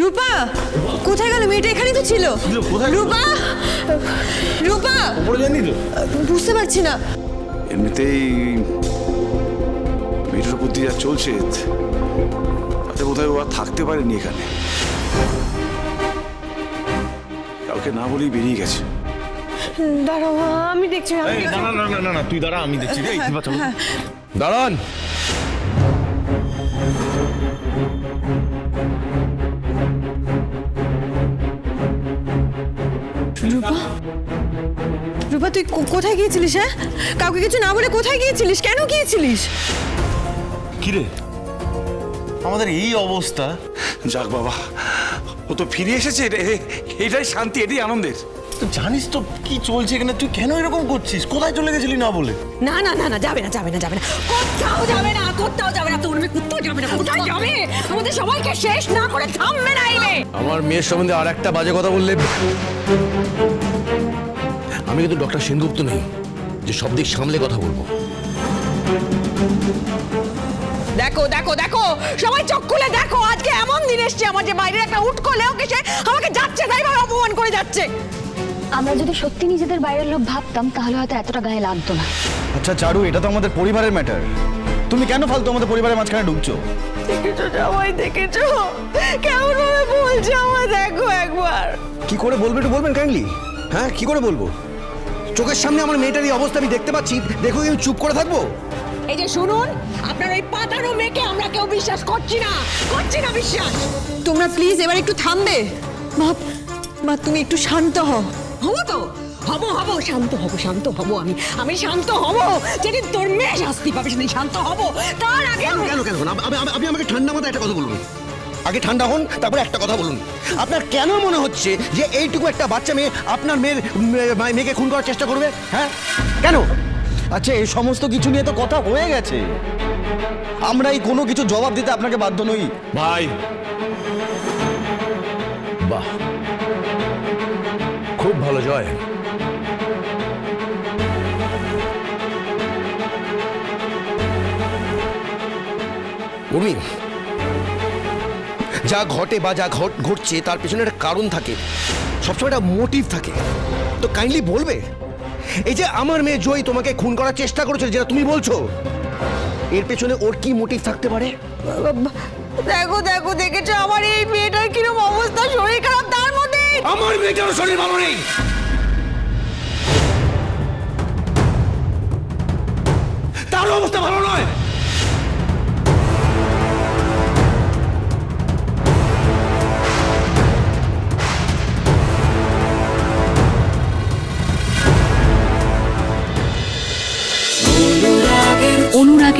রূপা কোথায় গেল? মেয়েটা এখানেই তো ছিল? রূপা রূপা। উপরে জানি তো? বুঝতে পারছি না। এমনিতেই মেয়েটার উপর দিয়ে যা চলছে। তাতে বোধহয় ও আর থাকতে পারেনি এখানে। কাউকে না বলেই বেরিয়ে গেছে। দাঁড়াও আমি দেখছি আমি না না না না না না তুই দাঁড়া আমি দেখছি। রে দাঁড়ান। রূপা? রূপা তুই কোথায় গিয়েছিলিস হ্যাঁ? কাউকে কিছু না বলে কোথায় গিয়েছিলিস? কেন গিয়েছিলিস? কি রে আমাদের এই অবস্থা। যাক বাবা ও তো ফিরে এসেছে এটা- এটাই শান্তি এটাই আনন্দের। তুই জানিস তো কি চলছে এখানে তুই কেন এরকম করছিস? কোথায় চলে গেছিলি না বলে? না না না না যাবে না যাবে না যাবে না। কোথাও যাবে না। কোথাও যাবে না মেয়ে কোথাও যাবে না কোথায় যাবে? আমাদের সবাইকে শেষ না করে থামবে না এই মেয়ে আমার মেয়ের সম্বন্ধে আর একটা বাজে কথা বললে আমি কিন্তু ডক্টর সেনগুপ্ত নেই যে সব দিক সামলে কথা বলব। দেখো দেখো দেখো সবাই চোখ খুলে দেখো আজকে এমন দিন এসছে আমার যে বাইরের একটা উঠ করলেও সে আমাকে যাচ্ছে তাই ভাবে অপমান করে যাচ্ছে। আমরা যদি সত্যি নিজেদের বাইরের লোক ভাবতাম তাহলে হয়তো এতটা গায়ে লাগতো না। আচ্ছা চারু এটা তো আমাদের পরিবারের ম্যাটার তুমি কেন ফালতু আমাদের পরিবারের মাঝখানে ঢুকছো? দেখেছ সবাই দেখেছ? কেমন ভাবে বলছে আমার দেখো একবার। কি করে বলবে একটু বলবেন কাইন্ডলি হ্যাঁ কি করে বলব? চোখের সামনে আমার মেয়েটার এই অবস্থা আমি দেখতে পাচ্ছি। দেখো কি আমি চুপ করে থাকব? এই যে শুনুন আপনার ওই পাতানো মেয়েকে আমরা কেউ বিশ্বাস করছি না। করছি না বিশ্বাস। তোমরা প্লিজ এবার একটু থামবে। মা মা তুমি একটু শান্ত হও। হব তো? হব হব শান্ত হব শান্ত হব আমি। আমি শান্ত হব। যেদিন তোর মেয়ে শাস্তি পাবে সেদিন শান্ত হব। তার আগে কেন কেন কেন? আপ- আপ- আপ- আপনি আমাকে ঠান্ডা মাথায় একটা কথা বলুন। আগে ঠান্ডা হন তারপরে একটা কথা বলুন। আপনার কেন মনে হচ্ছে যে এইটুকু একটা বাচ্চা মেয়ে আপনার মেয়ের মেয়েকে খুন করার চেষ্টা করবে? হ্যাঁ? কেন? আচ্ছা এই সমস্ত কিছু নিয়ে তো কথা হয়ে গেছে। আমরা এই কোনো কিছু জবাব দিতে আপনাকে বাধ্য নই। ভাই। বাহ। খুব ভালো জয়। উর্মি যা ঘটে বা যা ঘট ঘটছে তার পেছনে একটা কারণ থাকে। সবসময় একটা মোটিভ থাকে। তো কাইন্ডলি বলবে এই যে আমার মেয়ে জয় তোমাকে খুন করার চেষ্টা করেছিল যেটা তুমি বলছো এর পেছনে ওর কি মোটিভ থাকতে পারে? দেখো দেখো দেখেছ আমার এই মেয়েটার কিরম অবস্থা? শরীর খারাপ তার মধ্যে? আমার মেয়েটার শরীর ভালো নেই। তার অবস্থা ভালো